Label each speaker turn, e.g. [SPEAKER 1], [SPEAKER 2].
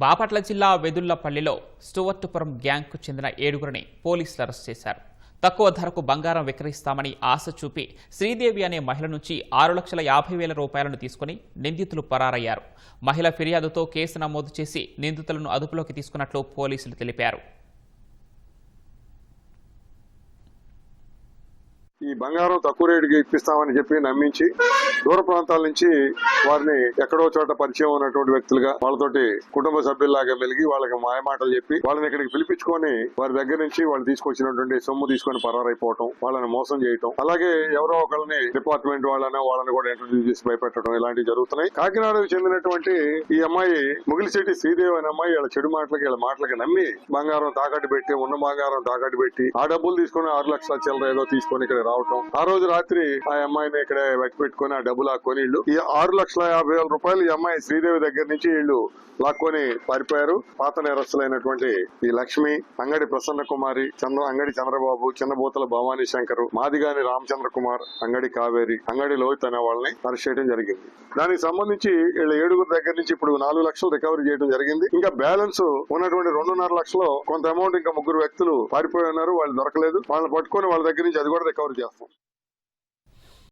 [SPEAKER 1] బాపట్ల జిల్లా వెదుళ్ళపల్లిలో స్టువర్టుపురం గ్యాంగ్కు చెందిన ఏడుగురిని పోలీసులు అరెస్ట్ చేశారు. తక్కువ ధరకు బంగారం విక్రయిస్తామని ఆశ చూపి శ్రీదేవి అనే మహిళ నుంచి ఆరు లక్షల యాభై వేల రూపాయలను తీసుకుని నిందితులు పరారయ్యారు. మహిళ ఫిర్యాదుతో కేసు నమోదు చేసి నిందితులను అదుపులోకి తీసుకున్నట్లు పోలీసులు తెలిపారు.
[SPEAKER 2] ఈ బంగారం తక్కువ రేటుకి ఇప్పిస్తామని చెప్పి నమ్మించి దూర ప్రాంతాల నుంచి వారిని ఎక్కడో చోట పరిచయం ఉన్నటువంటి వ్యక్తులుగా వాళ్ళతోటి కుటుంబ సభ్యుల్లాగా మెలిగి వాళ్ళకి మాయమాటలు చెప్పి వాళ్ళని ఇక్కడికి పిలిపించుకొని వారి దగ్గర నుంచి వాళ్ళు తీసుకొచ్చినటువంటి సొమ్ము తీసుకొని పరారైపోవటం వాళ్ళని మోసం చేయటం అలాగే ఎవరో ఒకళ్ళని డిపార్ట్మెంట్ వాళ్ళని వాళ్ళని కూడా ఇంట్రడ్యూస్ చేసి భయపెట్టడం ఇలాంటివి జరుగుతున్నాయి. కాకినాడకు చెందినటువంటి ఈ అమ్మాయి ముగిలిశెట్టి శ్రీదేవి అనే అమ్మాయి వీళ్ళ చెడు మాటలకి వీళ్ళ మాటలకి నమ్మి బంగారం తాకట్టు పెట్టి ఉన్న బంగారం తాకట్టు పెట్టి ఆ డబ్బులు తీసుకొని ఆరు లక్షల చిల్లర ఏదో తీసుకొని ఇక్కడ రావటం. ఆ రోజు రాత్రి ఆ అమ్మాయిని ఇక్కడ వెట్టి పెట్టుకొని ఆ డబ్బులు లాక్కొని వీళ్ళు. ఈ ఆరు లక్షల యాభై వేల రూపాయలు ఈ అమ్మాయి శ్రీదేవి దగ్గర నుంచి వీళ్ళు లాక్కొని పారిపోయారు. పాత నేరస్తులైనటువంటి ఈ లక్ష్మి అంగడి ప్రసన్న కుమారి చంద్ర అంగడి చంద్రబాబు చిన్నబోతల భవానీ శంకర్ మాదిగాని రామచంద్ర కుమార్ అంగడి కావేరి అంగడి లోహిత్ అనే వాళ్ళని అరెస్ట్ చేయడం జరిగింది. దానికి సంబంధించి వీళ్ళ ఏడుగురు దగ్గర నుంచి ఇప్పుడు నాలుగు లక్షలు రికవరీ చేయడం జరిగింది. ఇంకా బ్యాలెన్స్ ఉన్నటువంటి రెండున్నర లక్షలు కొంత అమౌంట్ ఇంకా ముగ్గురు వ్యక్తులు పారిపోయి ఉన్నారు. వాళ్ళు దొరకలేదు. వాళ్ళని పట్టుకొని వాళ్ళ దగ్గర నుంచి అది కూడా రికవరీ చేస్తాం.